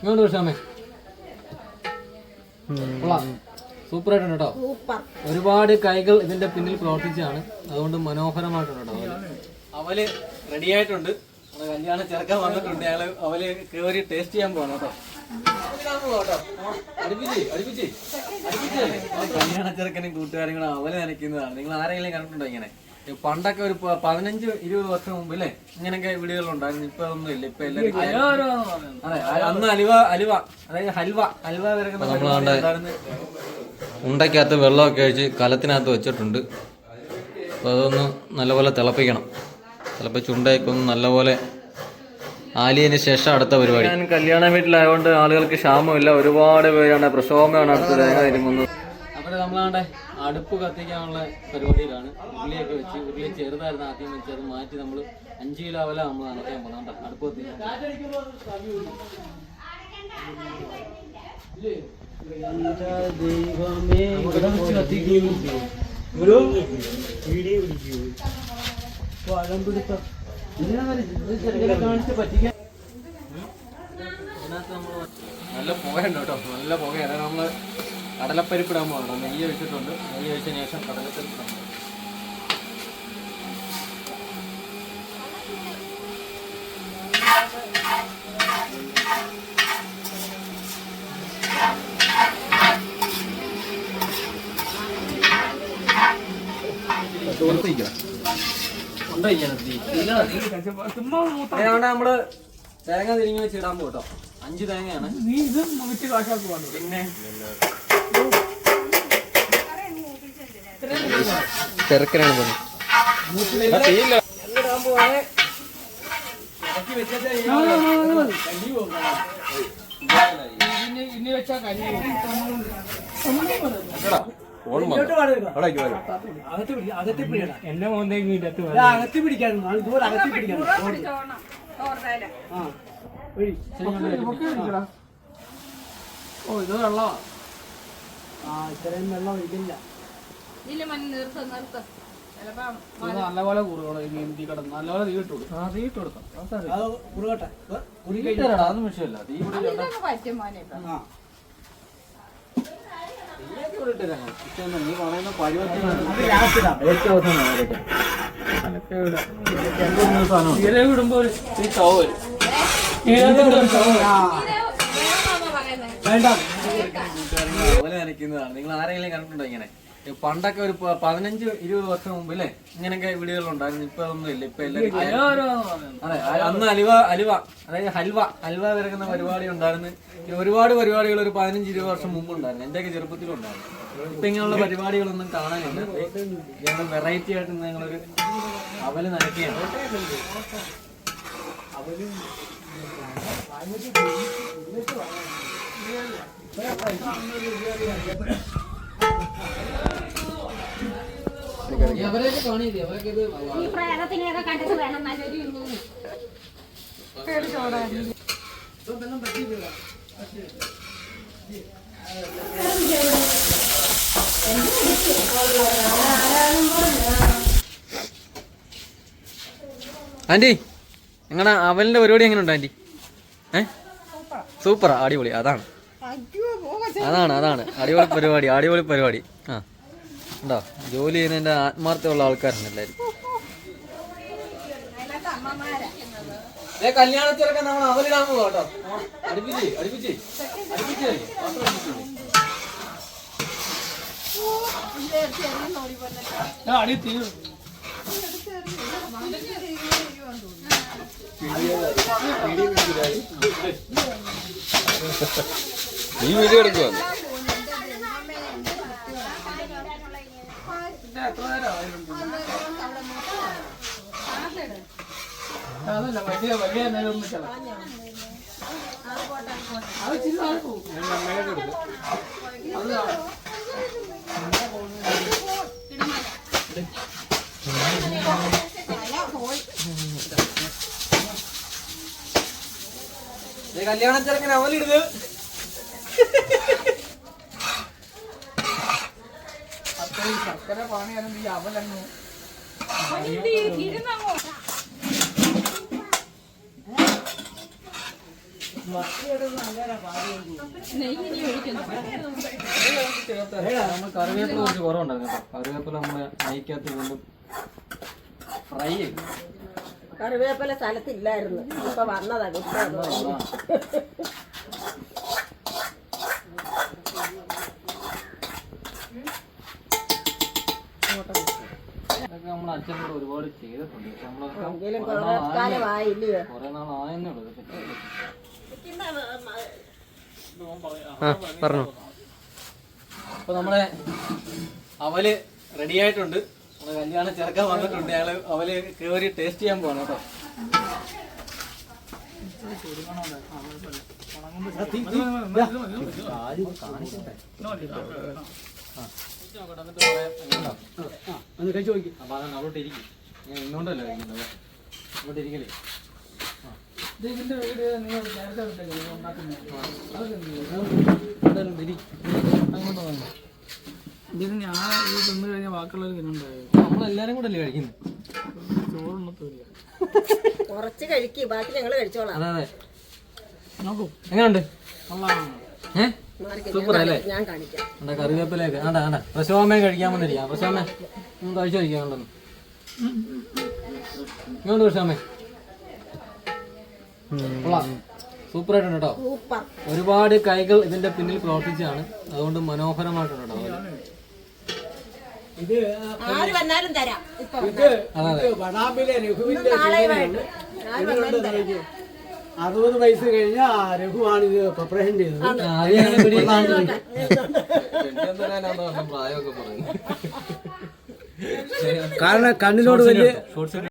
ഇങ്ങോട്ട് വിഷാമേ സൂപ്പറായിട്ടുണ്ട് സൂപ്പർ ആയിട്ടുണ്ട് കേട്ടോ. സൂപ്പർ. ഒരുപാട് കൈകൾ ഇതിന്റെ പിന്നിൽ പ്രവർത്തിച്ചാണ്. അതുകൊണ്ട് മനോഹരമായിട്ടുണ്ട് കേട്ടോ അവൽ റെഡി ആയിട്ടുണ്ട്. നമ്മുടെ കല്യാണം ചെറുക്കാൻ വന്നിട്ടുണ്ട്. അയാൾ അവൽ കേറി ടേസ്റ്റ് ചെയ്യാൻ പോകണം കേട്ടോ. കല്യാണ ചെറുക്കനും കൂട്ടുകാരും കൂടെ അവൽ നനയ്ക്കുന്നതാണ്. നിങ്ങൾ ആരെങ്കിലും കണ്ടിട്ടുണ്ടോ ഇങ്ങനെ? പണ്ടൊക്കെ ഒരു പതിനഞ്ച് ഇരുപത് വർഷം മുമ്പ് അല്ലേ ഇങ്ങനെയൊക്കെ വീടുകൾ ഉണ്ടായിരുന്നു. ഇപ്പൊ ഒന്നും ഇല്ല. ഇപ്പൊ എല്ലാവരും അതെ അന്ന് അലുവ അലുവ അതായത് ഹൽവ ഹൽവ വരെ. ഉണ്ടയ്ക്കകത്ത് വെള്ളമൊക്കെ ഒഴിച്ച് കലത്തിനകത്ത് വെച്ചിട്ടുണ്ട്. അപ്പോൾ അതൊന്ന് നല്ലപോലെ തിളപ്പിക്കണം. തിളപ്പിച്ച് ഉണ്ടയൊക്കെ ഒന്ന് നല്ലപോലെ ആലിയതിന് ശേഷം അടുത്ത പരിപാടി. ഞാൻ കല്യാണ വീട്ടിലായതുകൊണ്ട് ആളുകൾക്ക് ക്ഷാമമില്ല. ഒരുപാട് പേരാണ് പ്രസവമാണ് അടുത്ത് തേങ്ങ തിരുമുന്നത് അപ്പോൾ നമ്മളാണ്ടെ അടുപ്പ് കത്തിക്കാനുള്ള പരിപാടിയിലാണ്. ഉരുളിയൊക്കെ വെച്ച് ഉരുളി ചെറുതായിരുന്നു ആദ്യം വെച്ച് അത് മാറ്റി നമ്മൾ അഞ്ച് കിലോ അവല നമ്മൾ നനയ്ക്കാൻ പോകുന്നത് അടുപ്പ് കത്തിക്കാൻ നല്ല പുകയുണ്ട് കേട്ടോ. നല്ല പുകയാണ്. നമ്മൾ കടലപ്പരിപ്പിടാൻ പോകണം നെയ്യ് ഒഴിച്ചിട്ടുണ്ട്. നെയ്യ് ഒഴിച്ചതിന് ശേഷം കടലപ്പരിപ്പിടാൻ പോകും അതുകൊണ്ട് നമ്മൾ തേങ്ങ തിരിഞ്ഞ് വെച്ചിടാൻ പോട്ടോ അഞ്ച് തേങ്ങയാണ്. നീ ഇത് മുറിച്ച് കാശാക്കുവാണ് പിന്നെ അകത്ത് പിടിക്കണം എന്നെ ഇടത്ത് അകത്ത് പിടിക്കാൻ ഇതുപോലെ അകത്ത് ഒഴി. ഓ ഇത് വെള്ളമാ ആ ഇത്രയും വെള്ളം ഒഴിക്കില്ല നല്ലപോലെ കുറുകണം കിടന്ന്. നല്ലപോലെ തീ ഇട്ടു കൊടുക്കും. ആ തീ ഇട്ട് കൊടുക്കാം. അത് കുറുകട്ടെ. കുറി അതൊന്നും വിഷയമല്ല. തീ നീ പറയുന്ന പഴിവത്തിനാണ് അത് ലാസ്റ്റ് ഇടാം. ഏറ്റവും അവസാനം അതൊക്കെ ഇല വിടുമ്പോ ഒരു ഈ സ്റ്റവ് വരും ആ വേണമെന്നാണോ പറയുന്നത് വേണ്ട. ഓല നനയ്ക്കുന്നതാണ് നിങ്ങൾ ആരെങ്കിലും കണ്ടിട്ടുണ്ടോ ഇങ്ങനെ? ഈ പണ്ടൊക്കെ ഒരു പ- പതിനഞ്ച് ഇരുപത് വർഷം മുമ്പ് അല്ലേ ഇങ്ങനെയൊക്കെ വീടുകൾ ഉണ്ടായിരുന്നു. ഇപ്പൊ ഒന്നും ഇല്ല. ഇപ്പൊ എല്ലാവരും അതെ അന്ന് അലുവ അലുവ അതായത് ഹൽവ ഹൽവ വരക്കുന്ന പരിപാടി ഉണ്ടായിരുന്നു. ഒരുപാട് പരിപാടികൾ ഒരു പതിനഞ്ച് ഇരുപത് വർഷം മുമ്പ് ഉണ്ടായിരുന്നു. എന്റെയൊക്കെ ചെറുപ്പത്തിലും ഉണ്ടായിരുന്നു. ഇപ്പൊ ഇങ്ങനെയുള്ള പരിപാടികളൊന്നും കാണാനില്ല. ഞങ്ങൾ വെറൈറ്റി ആയിട്ട് ഞങ്ങളൊരു അവൽ നനയ്ക്കുകയാണ് അവൽ ഈ നിങ്ങളുടെ അവലിന്റെ പരിപാടി എങ്ങനെയുണ്ടോ ആന്റി? ഏ? സൂപ്പറാ അടിപൊളി. അതാണ്. അതാണ് അതാണ്. അടിപൊളി പരിപാടി അടിപൊളി പരിപാടി. ആ. ഉണ്ടോ? ജോലി ചെയ്യുന്നതിന്റെ ആത്മാർത്ഥമുള്ള ആൾക്കാരാണ് എല്ലാവരും കല്യാണത്തിലൊക്കെ നമ്മൾ അവലിടാൻ പോകാം കേട്ടോ. അടുപ്പിച്ച് അടുപ്പിച്ച് അടുപ്പിച്ച്. അടി തീ നീ വീഡിയോ എടുക്കുവാണ് അതല്ല വലിയ വലിയ നേരം ഒന്നും ചെല്ലാം അത് ചില്ലാതെ പോകും. കല്യാണ ചെറുക്കൻ അത്രയും ശർക്കര ഈ അവലങ്ങ് നമ്മൾ കറിവേപ്പില കുറച്ച് കുറവുണ്ടായിരുന്നു കേട്ടോ. കറിവേപ്പില നമ്മൾ നെയ്ക്കകത്ത് വീണ്ടും ഫ്രൈ ചെയ്തു കറിവേപ്പില സ്ഥലത്തില്ലായിരുന്നു. ഇപ്പൊ വന്നതാ കിട്ടുന്നത് ഇതൊക്കെ നമ്മുടെ അച്ഛനോട് ഒരുപാട് ചെയ്തിട്ടുണ്ട്. പക്ഷെ നമ്മളൊക്കെ എങ്കിലും കുറെ കുറെ നാളായി- കാലമായില്ലയോ? കുറെ നാളായെന്നേ ഉള്ളൂ. ഇതൊക്കെ ചെയ്തിട്ട്. അപ്പൊ നമ്മുടെ അവൽ റെഡി ആയിട്ടുണ്ട്. കല്യാണ ചെറുക്കൻ വന്നിട്ടുണ്ട്. ഞങ്ങൾ അവൽ കേറി ടേസ്റ്റ് ചെയ്യാൻ പോവാണ് കേട്ടോ. കഴിക്കുന്നത് അവിടെ ഇരിക്കലേ ഇതിന്റെ വീഡിയോ നിങ്ങൾ നേരത്തെ ഉണ്ടാക്കുന്നത് ഇതിന് ഞാൻ ഇത് തിന്നു കഴിഞ്ഞാൽ ബാക്കിയുള്ളവർ തിന്നുണ്ടായത് നമ്മളെല്ലാരും കൂടെ അല്ലേ കഴിക്കുന്നത് ചോറുണ്ണത്തില്ല. കുറച്ച് കഴിക്ക് ബാക്കി ഞങ്ങൾ കഴിച്ചോളാം. അതെ അതെ. നോക്കൂ. എങ്ങനെയുണ്ട് സൂപ്പർ അല്ലേ? ഞാൻ കാണിക്കാം. എന്താ കറിവേപ്പിലേക്ക് ആണ്ടാ ആണ്ടാ പ്രശോമേ കഴിക്കാൻ വന്നിരിക്കാം പ്രശോമേ ഒന്ന് കഴിച്ചു കഴിക്കാൻ ഉണ്ടെന്ന് ഇങ്ങോട്ട് പ്രശോമേ കൊള്ളാം. സൂപ്പർ ആയിട്ടുണ്ട് കേട്ടോ. സൂപ്പർ. ഒരുപാട് കൈകൾ ഇതിന്റെ പിന്നിൽ പ്രവർത്തിച്ചാണ്. അതുകൊണ്ട് മനോഹരമായിട്ടുണ്ട് കേട്ടോ. ഇത് ആര് വന്നാലും തരാം. ഇപ്പൊ ഇത് ഇത് വടാമ്പിലെ രഘുവിന്റെ അറുപത് വയസ്സ് കഴിഞ്ഞ രഘുവാണ് ഇത് പ്രിപ്പറേഷൻ ചെയ്തത്. കാരണം കണ്ണിനോട് വലിയ